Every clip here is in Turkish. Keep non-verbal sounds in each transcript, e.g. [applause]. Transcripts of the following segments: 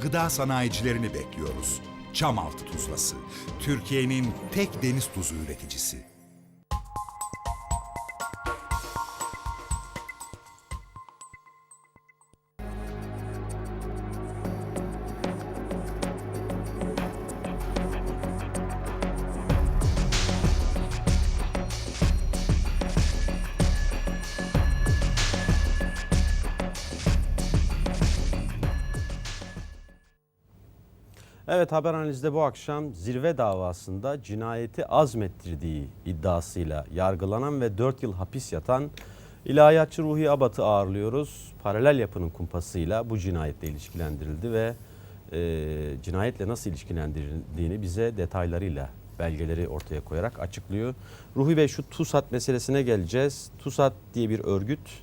gıda sanayicilerini bekliyoruz. Çamaltı Tuzlası, Türkiye'nin tek deniz tuzu üreticisi. Evet haber analizde bu akşam zirve davasında cinayeti azmettirdiği iddiasıyla yargılanan ve 4 yıl hapis yatan ilahiyatçı Ruhi Abat'ı ağırlıyoruz. Paralel yapının kumpasıyla bu cinayetle ilişkilendirildi ve e, cinayetle nasıl ilişkilendirildiğini bize detaylarıyla belgeleri ortaya koyarak açıklıyor. Ruhi Bey şu TUSAT meselesine geleceğiz. TUSAT diye bir örgüt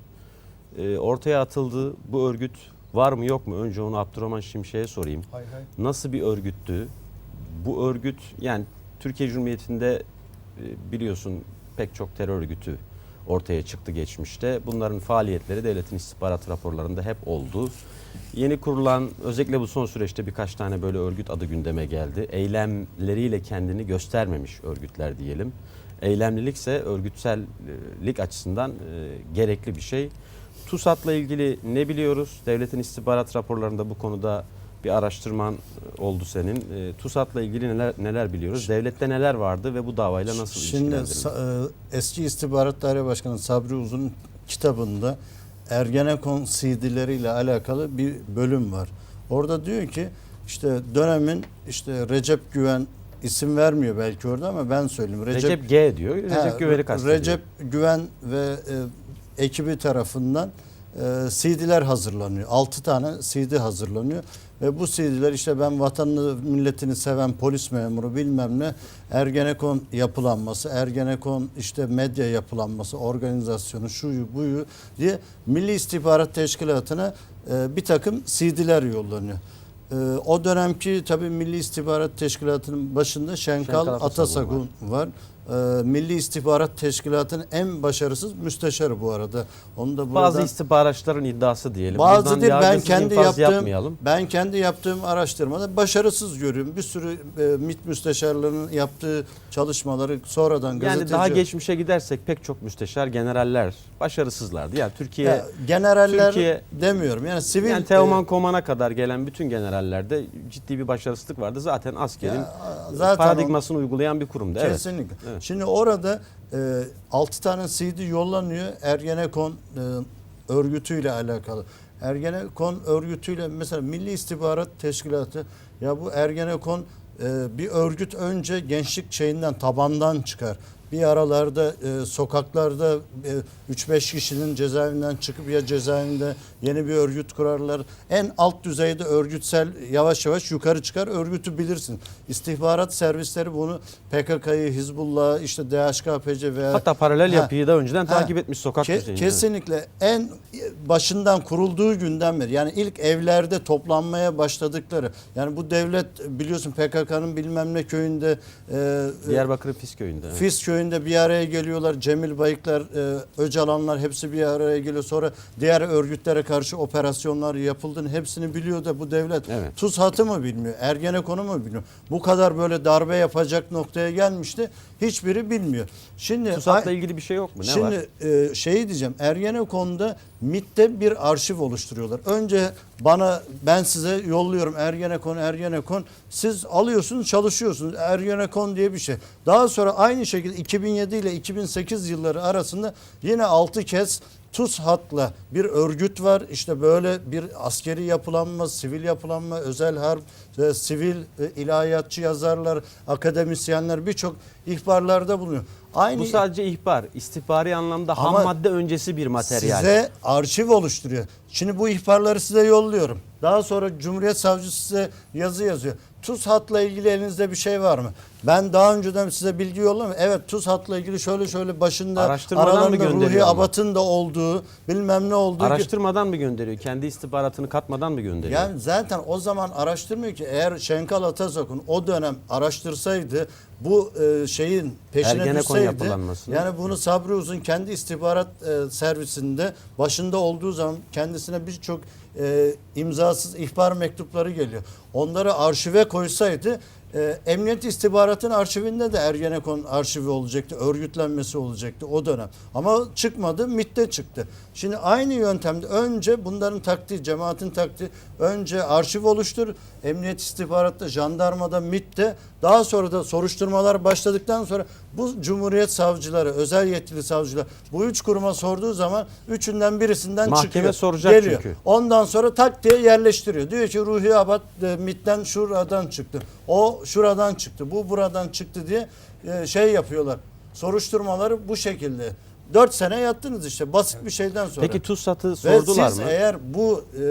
e, ortaya atıldı. Bu örgüt var mı yok mu? Önce onu Abdurrahman Şimşek'e sorayım. Hay hay. Nasıl bir örgüttü? Bu örgüt yani Türkiye Cumhuriyeti'nde e, biliyorsun pek çok terör örgütü ortaya çıktı geçmişte. Bunların faaliyetleri devletin istihbarat raporlarında hep oldu. Yeni kurulan özellikle bu son süreçte birkaç tane böyle örgüt adı gündeme geldi. Eylemleriyle kendini göstermemiş örgütler diyelim. Eylemlilikse örgütsellik açısından e, gerekli bir şey. TUSAT'la ilgili ne biliyoruz? Devletin istihbarat raporlarında bu konuda bir araştırman e, oldu senin. E, TUSAT'la ilgili neler neler biliyoruz? Devlette neler vardı ve bu davayla nasıl Şimdi sa- e, eski İstihbarat Daire Başkanı Sabri Uzun'un kitabında Ergenekon CD'leriyle alakalı bir bölüm var. Orada diyor ki işte dönemin işte Recep Güven isim vermiyor belki orada ama ben söyleyeyim. Recep, G diyor. Recep He, Güven'i kastediyor. Recep Güven ve e, ekibi tarafından e, CD'ler hazırlanıyor. 6 tane CD hazırlanıyor. Ve bu CD'ler işte ben vatanını milletini seven polis memuru bilmem ne Ergenekon yapılanması, Ergenekon işte medya yapılanması, organizasyonu şuyu buyu diye Milli İstihbarat Teşkilatı'na e, bir takım CD'ler yollanıyor. E, o dönemki tabii Milli İstihbarat Teşkilatı'nın başında Şenkal, Şenkal Atasagun Atasagun var. Ee, Milli İstihbarat Teşkilatı'nın en başarısız müsteşarı bu arada. Onu da burada Bazı istihbaratçıların iddiası diyelim. bazı değil ben kendi yaptığım yapmayalım. ben kendi yaptığım araştırmada başarısız görüyorum. Bir sürü e, MİT müsteşarlarının yaptığı çalışmaları sonradan Yani gazeteci daha geçmişe gidersek pek çok müsteşar generaller başarısızlardı. Yani Türkiye Ya, generaller Türkiye- demiyorum. Yani sivil yani Teoman Koman'a kadar gelen bütün generallerde ciddi bir başarısızlık vardı. Zaten askerin Ya, zaten paradigmasını uygulayan bir kurumdu. Evet. Kesinlikle. Evet. Şimdi orada e, 6 tane CD yollanıyor Ergenekon e, örgütüyle alakalı. Ergenekon örgütüyle mesela Milli İstihbarat Teşkilatı ya bu Ergenekon e, bir örgüt önce gençlik şeyinden tabandan çıkar. Bir aralarda e, sokaklarda e, 3-5 kişinin cezaevinden çıkıp ya cezaevinde yeni bir örgüt kurarlar. En alt düzeyde örgütsel yavaş yavaş yukarı çıkar. Örgütü bilirsin. İstihbarat servisleri bunu PKK'yı, Hizbullah, işte DHKPC veya Hatta paralel Ha, yapıyı da önceden ha. takip etmiş sokak Ke- düzeyinde. kesinlikle en başından kurulduğu günden beri yani ilk evlerde toplanmaya başladıkları yani bu devlet biliyorsun PKK'nın bilmem ne köyünde e, Diyarbakır'ın Fisköy'ünde. evet. Fis köyünde bir araya geliyorlar. Cemil Bayıklar, e, Öcalanlar hepsi bir araya geliyor. Sonra diğer örgütlere karşı operasyonlar yapıldığını hepsini biliyor da bu devlet. Evet. Tuz hatı mı bilmiyor? Ergenekon'u mu bilmiyor? Bu kadar böyle darbe yapacak noktaya gelmişti. Hiçbiri bilmiyor. Şimdi TUSAT'la ay- ilgili bir şey yok mu? Ne var? Şimdi e, şeyi diyeceğim. Ergenekon'da MIT'te bir arşiv oluşturuyorlar. Önce bana ben size yolluyorum Ergenekon Ergenekon. Siz alıyorsunuz çalışıyorsunuz. Ergenekon diye bir şey. Daha sonra aynı şekilde 2007 ile 2008 yılları arasında yine 6 kez TUSHAT'la bir örgüt var. İşte böyle bir askeri yapılanma, sivil yapılanma, özel harp, e, sivil e, ilahiyatçı yazarlar, akademisyenler birçok ihbarlarda bulunuyor. Aynı Bu sadece ihbar. İstihbari anlamda ham madde öncesi bir materyal. Size arşiv oluşturuyor. Şimdi bu ihbarları size yolluyorum. Daha sonra Cumhuriyet Savcısı size yazı yazıyor. Tuz hatla ilgili elinizde bir şey var mı? Ben daha önceden size bilgi yolladım. Evet tuz hatla ilgili şöyle şöyle başında Araştırmadan mı aralarında gönderiyor Ruhi ama? Abat'ın da olduğu bilmem ne olduğu. Araştırmadan mı gönderiyor? Kendi istihbaratını katmadan mı gönderiyor? Yani zaten o zaman araştırmıyor ki eğer Şenkal Atasak'ın o dönem araştırsaydı bu e, şeyin peşine Ergenekon düşseydi yapılanmasını. yani bunu Sabri Uzun kendi istihbarat e, servisinde başında olduğu zaman kendisine birçok e, imzasız ihbar mektupları geliyor. Onları arşive koysaydı e, Emniyet istihbaratın arşivinde de Ergenekon arşivi olacaktı, örgütlenmesi olacaktı o dönem. Ama çıkmadı, MIT'te çıktı. Şimdi aynı yöntemde önce bunların taktiği, cemaatin taktiği önce arşiv oluştur, Emniyet istihbaratta, jandarmada, MIT'te daha sonra da soruşturmalar başladıktan sonra bu Cumhuriyet savcıları, özel yetkili savcılar bu üç kuruma sorduğu zaman üçünden birisinden Mahkeme çıkıyor. soracak geliyor. çünkü. Ondan sonra tak diye yerleştiriyor. Diyor ki Ruhi Abad e, MIT'ten şuradan çıktı. O şuradan çıktı. Bu buradan çıktı diye e, şey yapıyorlar. Soruşturmaları bu şekilde. Dört sene yattınız işte basit bir şeyden sonra. Peki TUSAT'ı Ve sordular siz mı? eğer bu e,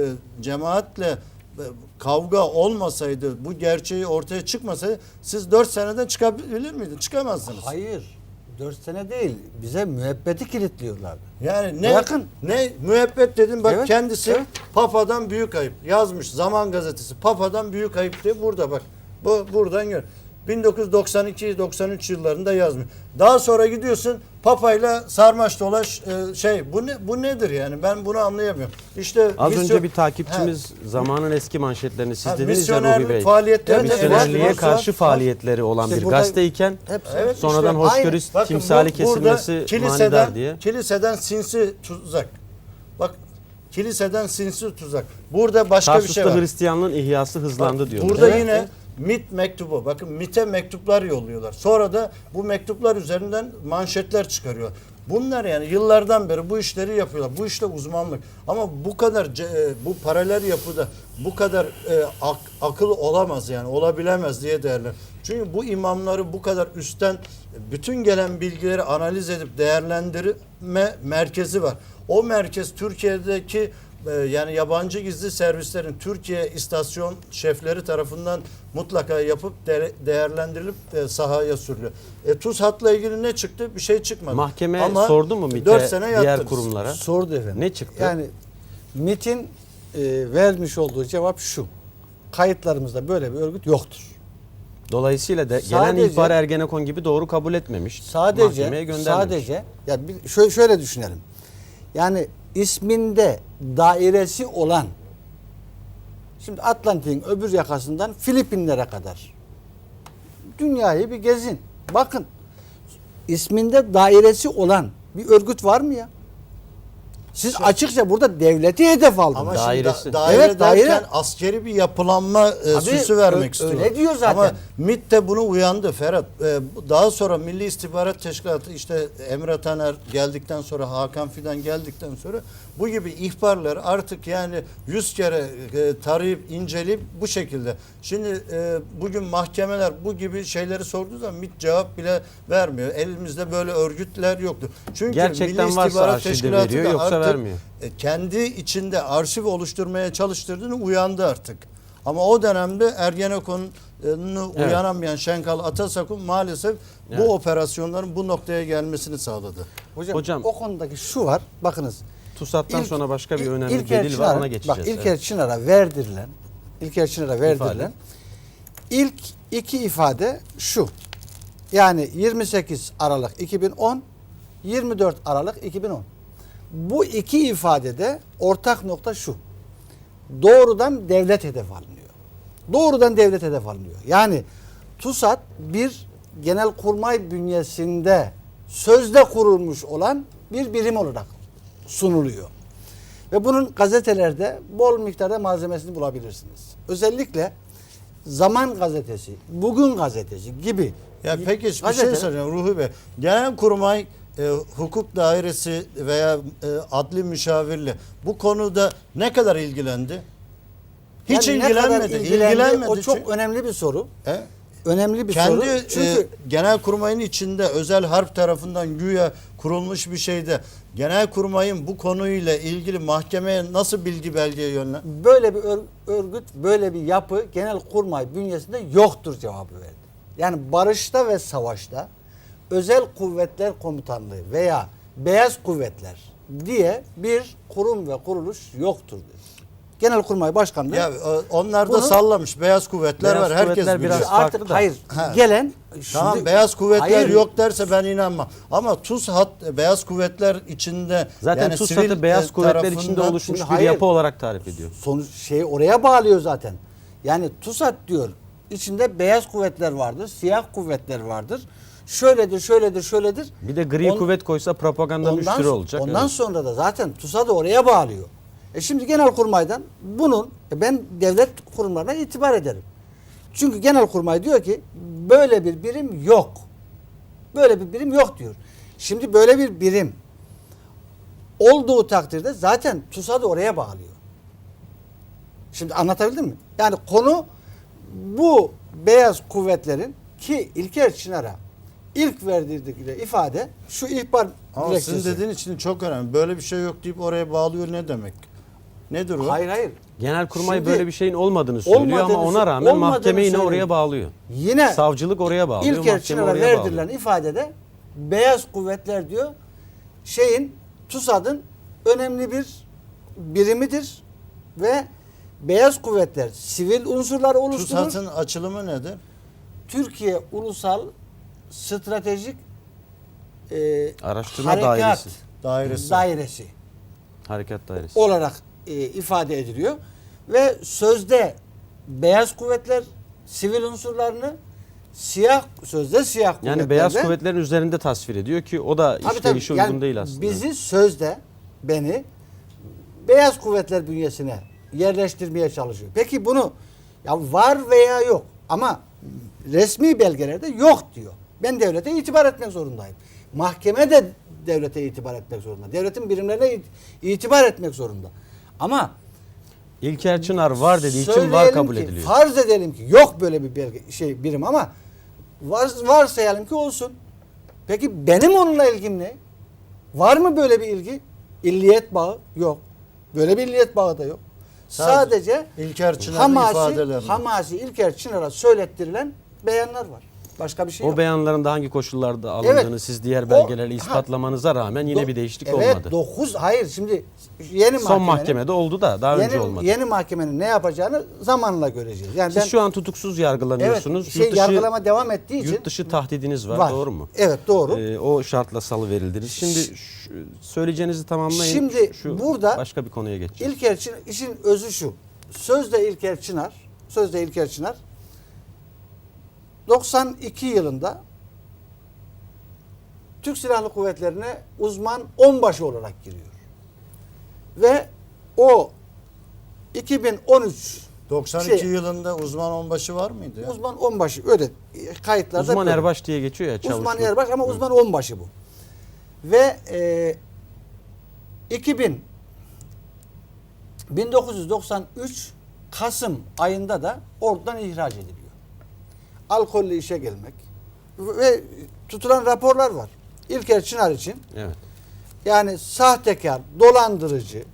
cemaatle e, kavga olmasaydı, bu gerçeği ortaya çıkmasaydı siz dört senede çıkabilir miydiniz? Çıkamazsınız. Hayır. 4 sene değil. Bize müebbeti kilitliyorlardı. Yani ne Bırakın. ne müebbet dedim bak Evet, kendisi evet. Papa'dan büyük ayıp yazmış Zaman gazetesi. Papa'dan büyük ayıp diye burada bak. Bu buradan gör. 1992-93 yıllarında yazmış. Daha sonra gidiyorsun Papa'yla sarmaş dolaş e, şey bu ne bu nedir yani ben bunu anlayamıyorum. İşte Az misyon- önce bir takipçimiz zamanın eski manşetlerini siz Ha, dediniz ya Ruhi Bey. faaliyetleri Misyonerliğe var. karşı Var. faaliyetleri olan İşte bir gazeteyken. Evet, sonradan işte hoşgörü Bakın timsali bu- kesilmesi kiliseden, manidar diye. Kiliseden sinsi tuzak. Bak kiliseden sinsi tuzak. Burada başka bir Tarsus'ta şey var. Hristiyanlığın ihyası hızlandı Bak, diyorlar. Burada Evet, yine evet. MIT mektubu. Bakın MIT'e mektuplar yolluyorlar. Sonra da bu mektuplar üzerinden manşetler çıkarıyor. Bunlar yani yıllardan beri bu işleri yapıyorlar. Bu işte uzmanlık. Ama bu kadar e, bu paralel yapıda bu kadar e, ak- akıl olamaz yani olabilemez diye derler. Çünkü bu imamları bu kadar üstten bütün gelen bilgileri analiz edip değerlendirme merkezi var. O merkez Türkiye'deki yani yabancı gizli servislerin Türkiye istasyon şefleri tarafından mutlaka yapıp de- değerlendirilip e, sahaya sürülüyor. E, TUSAT'la ilgili ne çıktı? Bir şey çıkmadı. Mahkeme Ama sordu mu MİT'e dört sene diğer yattınız. kurumlara? Sordu efendim. Ne çıktı? Yani MIT'in e, vermiş olduğu cevap şu. Kayıtlarımızda böyle bir örgüt yoktur. Dolayısıyla da gelen Sadece- ihbar Ergenekon gibi doğru kabul etmemiş. Sadece Mahkemeye göndermemiş. sadece ya bir şöyle, şöyle düşünelim. Yani isminde dairesi olan şimdi Atlantik'in öbür yakasından Filipinlere kadar dünyayı bir gezin. Bakın isminde dairesi olan bir örgüt var mı ya? Siz açıkça burada devleti hedef aldınız. Ama Dairesi. şimdi da- daire Evet, derken daire. askeri bir yapılanma e, Tabii, süsü vermek ö- istiyor. öyle diyor zaten. Ama MİT de bunu uyandı Ferhat. E, daha sonra Milli İstihbarat Teşkilatı işte Emre Taner geldikten sonra Hakan Fidan geldikten sonra bu gibi ihbarlar artık yani yüz kere e, tarayıp inceleyip bu şekilde. Şimdi e, bugün mahkemeler bu gibi şeyleri sorduğu zaman MİT cevap bile vermiyor. Elimizde böyle örgütler yoktu. Çünkü Gerçekten Milli İstihbarat Teşkilatı veriyor, da yoksa artık vermiyor. e, kendi içinde arşiv oluşturmaya çalıştırdığını uyandı artık. Ama o dönemde Ergenekon'u Evet. uyanamayan Şenkal Atasakun maalesef Evet. bu operasyonların bu noktaya gelmesini sağladı. Hocam, Hocam- o konudaki şu var. Bakınız. TUSAT'tan İlk- sonra başka bir önemli İlker delil var ona geçeceğiz. Bak İlker Evet. Çınar'a verdirilen İlker Çınar'a verdirilen İfade. ilk iki ifade şu. Yani 28 Aralık 2010, 24 Aralık 2010. Bu iki ifadede ortak nokta şu. Doğrudan devlet hedef alınıyor. Doğrudan devlet hedef alınıyor. Yani TUSAT bir genelkurmay bünyesinde sözde kurulmuş olan bir birim olarak sunuluyor. Ve bunun gazetelerde bol miktarda malzemesini bulabilirsiniz. Özellikle Zaman gazetesi, Bugün gazetesi gibi Ya peki bir şey gazeteler- soracağım Ruhi Bey. Genelkurmay e, hukuk dairesi veya e, adli müşavirle bu konuda ne kadar ilgilendi? Hiç Yani ilgilenmedi. ilgilendi, ilgilenmedi. O çok önemli bir soru. He? Önemli bir Kendi soru. Çünkü e, genelkurmayın içinde özel harp tarafından güya kurulmuş bir şeyde genelkurmayın bu konuyla ilgili mahkemeye nasıl bilgi belgeye yönlen? böyle bir ör- örgüt, böyle bir yapı genelkurmay bünyesinde yoktur cevabı verdi. Yani barışta ve savaşta özel kuvvetler komutanlığı veya beyaz kuvvetler diye bir kurum ve kuruluş yoktur dedi. Genelkurmay Başkanlığı Ya e, onlar da Bunu- sallamış. Beyaz kuvvetler Beyaz var. Herkes kuvvetler biliyor. biraz artık da. hayır Ha. gelen Tamam şimdi- beyaz kuvvetler Hayır. yok derse ben inanmam. Ama TUS hat beyaz kuvvetler içinde Zaten yani TUS sivil, hatı beyaz e, kuvvetler tarafından- içinde oluşmuş Şimdi bir hayır. yapı olarak tarif ediyor. sonuç şeyi oraya bağlıyor zaten. Yani TUSAT diyor. içinde beyaz kuvvetler vardır, siyah kuvvetler vardır. Şöyledir, şöyledir, şöyledir. Bir de gri On- kuvvet koysa propaganda ondan, müşteri olacak. Ondan Evet. sonra da zaten TUS'a da oraya bağlıyor. E şimdi Genelkurmay'dan bunun e ben devlet kurumlarına itibar ederim. Çünkü Genelkurmay diyor ki böyle bir birim yok. Böyle bir birim yok diyor. Şimdi böyle bir birim olduğu takdirde zaten TUS'a da oraya bağlıyor. Şimdi anlatabildim mi? Yani konu bu beyaz kuvvetlerin ki İlker Çınar'a ilk verdirdikleri ifade şu ihbar Ama sizin dediğin için çok önemli. Böyle bir şey yok deyip oraya bağlıyor ne demek? Nedir o? Hayır hayır. Genelkurmay Şimdi- böyle bir şeyin olmadığını söylüyor ama ona rağmen mahkeme yine söylüyor. oraya bağlıyor. Yine Savcılık oraya bağlıyor, mahkeme Çınar'a verdirilen bağlıyor. ifadede beyaz kuvvetler diyor şeyin TUSAD'ın önemli bir birimidir ve beyaz kuvvetler sivil unsurlar oluşturur. TUSAT'ın açılımı nedir? Türkiye Ulusal Stratejik e, Araştırma Harekat Dairesi. Dairesi. Dairesi Harekat dairesi. olarak e, ifade ediliyor ve sözde beyaz kuvvetler sivil unsurlarını siyah sözde siyah kuvvetler Yani beyaz ve- kuvvetlerin üzerinde tasvir ediyor ki o da Tabii, işleyişi tabii. uygun Yani değil aslında. Bizi sözde beni beyaz kuvvetler bünyesine yerleştirmeye çalışıyor. Peki bunu ya var veya yok ama resmi belgelerde yok diyor. Ben devlete itibar etmek zorundayım. Mahkeme de devlete itibar etmek zorunda. Devletin birimlerine it- itibar etmek zorunda. Ama İlker Çınar var dediği için var kabul ki, ediliyor. Farz edelim ki yok böyle bir belge, şey birim ama var, varsayalım ki olsun. Peki benim onunla ilgim ne? Var mı böyle bir ilgi? İlliyet bağı yok. Böyle bir illiyet bağı da yok. Sadece Sadece, İlker Çınar'ın Hamasi, ifadeleri. Hamasi İlker Çınar'a söylettirilen beyanlar var. Başka bir şey O yok. beyanların da hangi koşullarda alındığını Evet. siz diğer O- belgelerle ha. ispatlamanıza rağmen yine Do- bir değişiklik evet, olmadı. 9 hayır şimdi yeni Son mahkemenin- mahkemede oldu da daha önce olmadı. yeni mahkemenin ne yapacağını zamanla göreceğiz. Yani Siz ben şu an tutuksuz yargılanıyorsunuz. Evet, şey yargılama devam ettiği için yurt dışı tahdidiniz var, var. doğru mu? Evet doğru. Ee, o şartla salı verildiniz. Şimdi şu- söyleyeceğinizi tamamlayın. Şimdi şu burada başka bir konuya geçeceğiz. İlker Çınar, işin özü şu. Sözde İlker Çınar, sözde İlker Çınar 92 yılında Türk Silahlı Kuvvetleri'ne uzman onbaşı olarak giriyor. Ve o 2013 92 şey- yılında uzman onbaşı var mıydı? Ya? uzman onbaşı öyle kayıtlarda Uzman böyle. erbaş diye geçiyor ya çavuşluk. Uzman erbaş ama uzman onbaşı bu. Ve e, 2000 1993 Kasım ayında da oradan ihraç ediliyor. Alkollü işe gelmek ve tutulan raporlar var. İlker Çınar için Evet. yani sahtekar, dolandırıcı,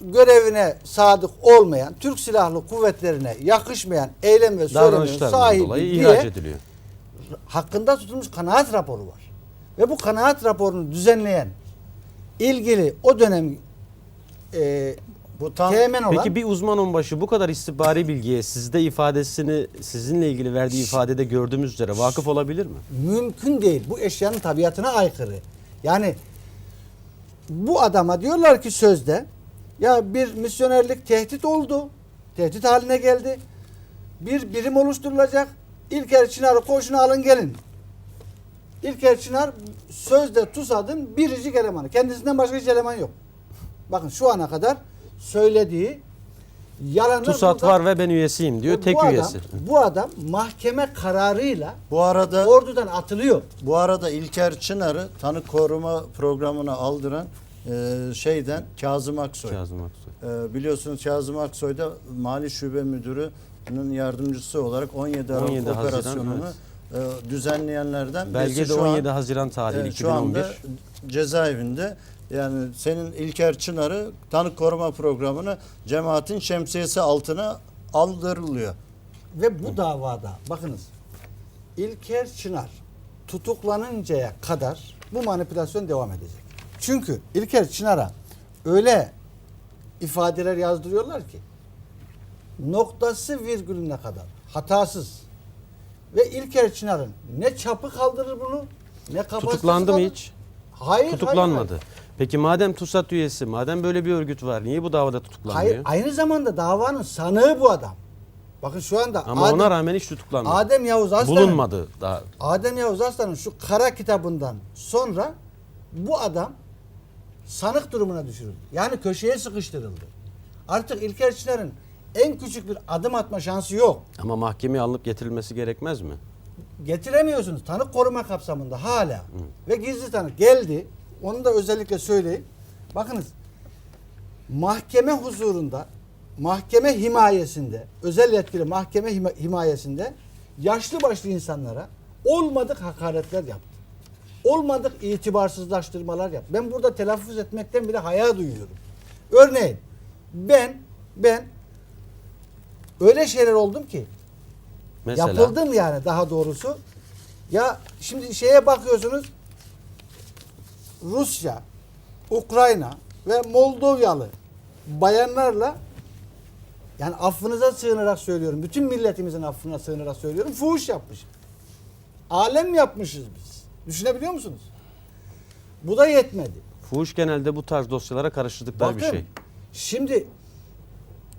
görevine sadık olmayan, Türk Silahlı Kuvvetlerine yakışmayan eylem ve söylemin sahibi diye ihraç ediliyor. hakkında tutulmuş kanaat raporu var. Ve bu kanaat raporunu düzenleyen ilgili o dönem e, Bu tam teğmen olan Peki bir uzman onbaşı bu kadar istihbari bilgiye sizde ifadesini sizinle ilgili verdiği ifadede gördüğümüz üzere vakıf olabilir mi? mümkün değil. Bu eşyanın tabiatına aykırı. Yani bu adama diyorlar ki sözde ya bir misyonerlik tehdit oldu. Tehdit haline geldi. Bir birim oluşturulacak. İlker Çınar'ı koşuna alın gelin. İlker Çınar sözde TUSAD'ın biricik elemanı. Kendisinden başka hiç eleman yok. Bakın şu ana kadar söylediği yalanlar TUSAT burada- var ve ben üyesiyim diyor. Bu Tek adam- üyesi. Bu adam mahkeme kararıyla bu arada ordudan atılıyor. bu arada İlker Çınar'ı tanık koruma programına aldıran e, şeyden Kazım Aksoy. Kazım Aksoy. E, biliyorsunuz Kazım Aksoy da Mali Şube Müdürü'nün yardımcısı olarak 17 Aralık 17 Haziran, operasyonunu e, düzenleyenlerden Belgede şu an- 17 Haziran tarihli Evet, şu anda 2011. cezaevinde yani senin İlker Çınar'ı tanık koruma programını cemaatin şemsiyesi altına aldırılıyor. Ve bu davada bakınız İlker Çınar tutuklanıncaya kadar bu manipülasyon devam edecek. Çünkü İlker Çınar'a öyle ifadeler yazdırıyorlar ki noktası virgülüne kadar hatasız ve İlker Çınar'ın ne çapı kaldırır bunu ne kapasitesi Tutuklandı mı hiç? Hayır. Tutuklanmadı. Hayır, Peki madem TUSAT üyesi, madem böyle bir örgüt var niye bu davada tutuklanmıyor? hayır. Aynı zamanda davanın sanığı bu adam. Bakın şu anda Ama Adem, ona rağmen hiç tutuklanmadı. Adem Yavuz Aslan'ın Bulunmadı daha. Adem Yavuz Aslan'ın şu kara kitabından sonra bu adam sanık durumuna düşürüldü. Yani köşeye sıkıştırıldı. Artık İlker Çınar'ın en küçük bir adım atma şansı yok. Ama mahkemeye alınıp getirilmesi gerekmez mi? Getiremiyorsunuz tanık koruma kapsamında hala. Ve gizli tanık geldi. Onu da özellikle söyleyeyim. Bakınız mahkeme huzurunda mahkeme himayesinde özel yetkili mahkeme hima- himayesinde yaşlı başlı insanlara olmadık hakaretler yaptı. Olmadık itibarsızlaştırmalar yaptı. Ben burada telaffuz etmekten bile haya duyuyorum. Örneğin ben ben öyle şeyler oldum ki Mesela Yapıldım yani daha doğrusu. Ya şimdi şeye bakıyorsunuz Rusya, Ukrayna ve Moldovyalı bayanlarla yani affınıza sığınarak söylüyorum. Bütün milletimizin affına sığınarak söylüyorum. Fuhuş yapmış. Alem yapmışız biz. Düşünebiliyor musunuz? Bu da yetmedi. fuhuş genelde bu tarz dosyalara karıştırdıkları bir Bakın, şey. Şimdi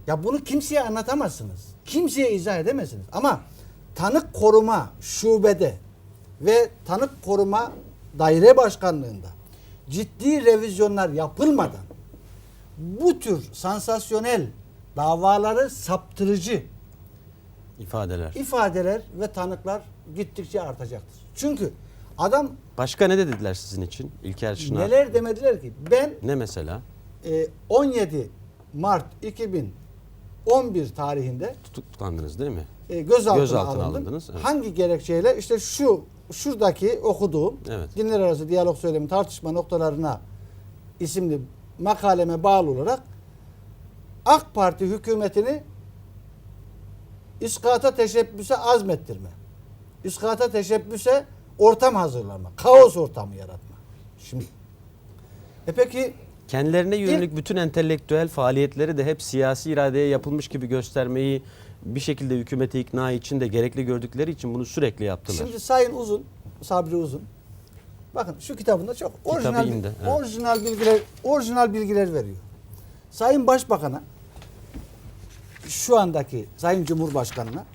ya bunu kimseye anlatamazsınız. Kimseye izah edemezsiniz. Ama tanık koruma şubede ve tanık koruma daire başkanlığında ciddi revizyonlar yapılmadan bu tür sansasyonel davaları saptırıcı ifadeler. ifadeler ve tanıklar gittikçe artacaktır. Çünkü adam Başka ne dediler sizin için İlker Çınar? neler demediler ki ben Ne mesela? e, 17 Mart 2011 tarihinde Tutuklandınız değil mi? e, gözaltına, Gözaltına alındım. alındınız, evet. Hangi gerekçeyle? İşte şu şuradaki okuduğum Evet. dinler arası diyalog söylemi tartışma noktalarına isimli makaleme bağlı olarak AK Parti hükümetini iskata teşebbüse azmettirme. İskata teşebbüse ortam hazırlama. Kaos ortamı yaratma. Şimdi e peki Kendilerine yönelik bütün entelektüel faaliyetleri de hep siyasi iradeye yapılmış gibi göstermeyi bir şekilde hükümete ikna için de gerekli gördükleri için bunu sürekli yaptılar. Şimdi Sayın Uzun, Sabri Uzun. Bakın şu kitabında çok orijinal, indi, evet. orijinal bilgiler orijinal bilgiler veriyor. Sayın Başbakan'a şu andaki Sayın Cumhurbaşkanı'na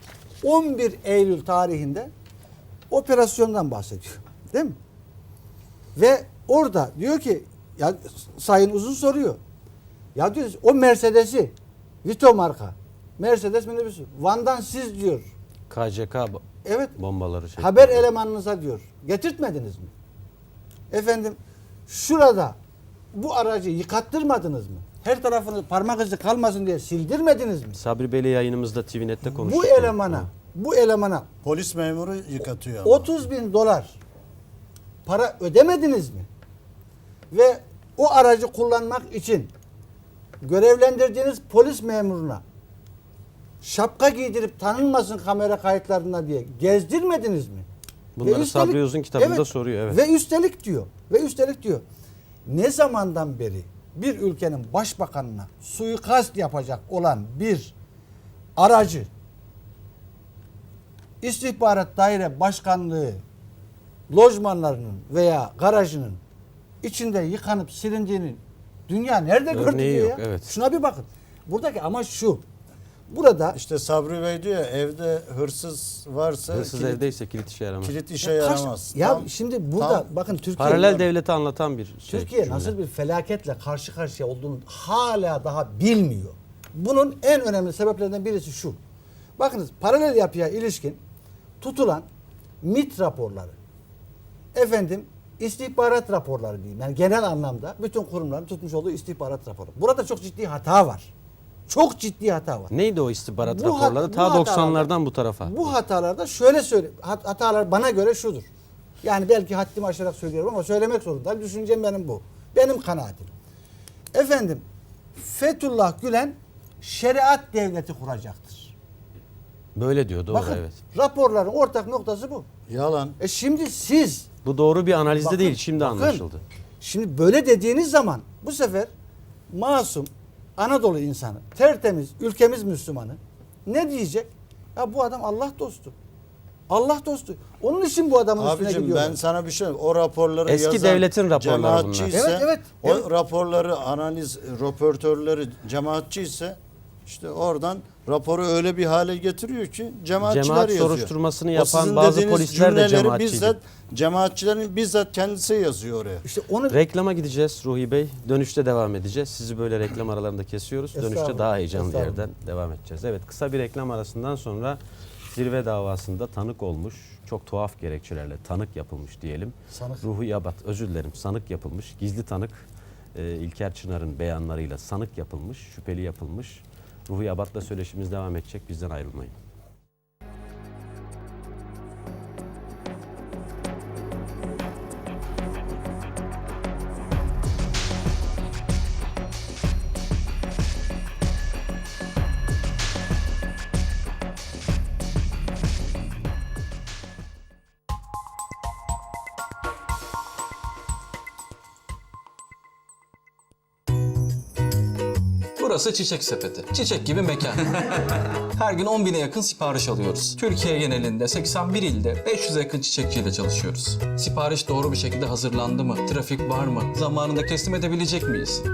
11 Eylül tarihinde operasyondan bahsediyor. Değil mi? Ve orada diyor ki ya Sayın Uzun soruyor. Ya diyor o Mercedes'i Vito marka Mercedes minibüsü Van'dan siz diyor. KCK Evet bombaları şey. haber elemanınıza diyor. Getirtmediniz mi? Efendim şurada bu aracı yıkattırmadınız mı? Her tarafını parmak izi kalmasın diye sildirmediniz mi? Sabri Bey'le yayınımızda TVNet'te konuştuk. Bu elemana, bu elemana Polis memuru yıkatıyor ama. 30 bin dolar para ödemediniz mi? Ve o aracı kullanmak için görevlendirdiğiniz polis memuruna şapka giydirip tanınmasın kamera kayıtlarında diye gezdirmediniz mi? Bunları Ve Sabri Uzun kitabında soruyor, evet. Ve üstelik diyor. Ve üstelik diyor. Ne zamandan beri bir ülkenin başbakanına suikast yapacak olan bir aracı istihbarat daire başkanlığı lojmanlarının veya garajının içinde yıkanıp silindiğini dünya nerede gördü Örneği diyor yok, ya. evet. Şuna bir bakın. Buradaki amaç şu. Burada İşte Sabri Bey diyor ya, evde hırsız varsa Hırsız kilit, evdeyse kilit işe yaramaz. kilit işe Ya kaç- yaramaz. Ya Tam- şimdi burada tam- bakın Türkiye Paralel devleti anlatan bir şey. Türkiye cümle. nasıl bir felaketle karşı karşıya olduğunu hala daha bilmiyor. Bunun en önemli sebeplerinden birisi şu. Bakınız paralel yapıya ilişkin tutulan MIT raporları, efendim istihbarat raporları diyeyim. Yani genel anlamda bütün kurumların tutmuş olduğu istihbarat raporu. Burada çok ciddi hata var. Çok ciddi hata var. Neydi o istihbarat Bu hat- raporları? bu Ta hatalarda- 90'lardan bu tarafa. Bu hatalarda şöyle söyle hat- hatalar bana göre şudur. Yani belki haddimi aşarak söylüyorum ama söylemek zorundayım. Düşüncem benim bu. Benim kanaatim. Efendim Fethullah Gülen şeriat devleti kuracaktır. Böyle diyor doğru Bakın evet. raporların ortak noktası bu. Yalan. E şimdi siz Bu doğru bir analizde Bakın, değil şimdi bakın. anlaşıldı. Şimdi böyle dediğiniz zaman bu sefer masum Anadolu insanı, tertemiz, ülkemiz Müslümanı ne diyecek? Ya bu adam Allah dostu. Allah dostu. Onun için bu adamın üstüne Abicim gidiyorlar. ben sana bir şey O raporları Eski yazan devletin raporları cemaatçi bunlar. ise, Evet, evet, o evet. raporları analiz röportörleri cemaatçi ise işte oradan raporu öyle bir hale getiriyor ki cemaatçiler Cemaat yazıyor. soruşturmasını O yapan sizin bazı dediğiniz polisler de cemaatçiydi. Bizzat cemaatçilerin bizzat kendisi yazıyor oraya. İşte onu Reklama gideceğiz Ruhi Bey. Dönüşte devam edeceğiz. Sizi böyle reklam aralarında kesiyoruz. Dönüşte daha heyecanlı yerden devam edeceğiz. Evet kısa bir reklam arasından sonra zirve davasında tanık olmuş. Çok tuhaf gerekçelerle tanık yapılmış diyelim. Sanık. Ruhi Yabat özür dilerim sanık yapılmış. Gizli tanık e, İlker Çınar'ın beyanlarıyla sanık yapılmış. Şüpheli yapılmış. Ruhi Yabat'la söyleşimiz devam edecek. Bizden ayrılmayın. Burası Çiçek Sepeti. Çiçek gibi mekan. [laughs] Her gün 10 bine yakın sipariş alıyoruz. Türkiye genelinde 81 ilde 500'e yakın çiçekçiyle çalışıyoruz. Sipariş doğru bir şekilde hazırlandı mı? Trafik var mı? Zamanında teslim edebilecek miyiz? Bu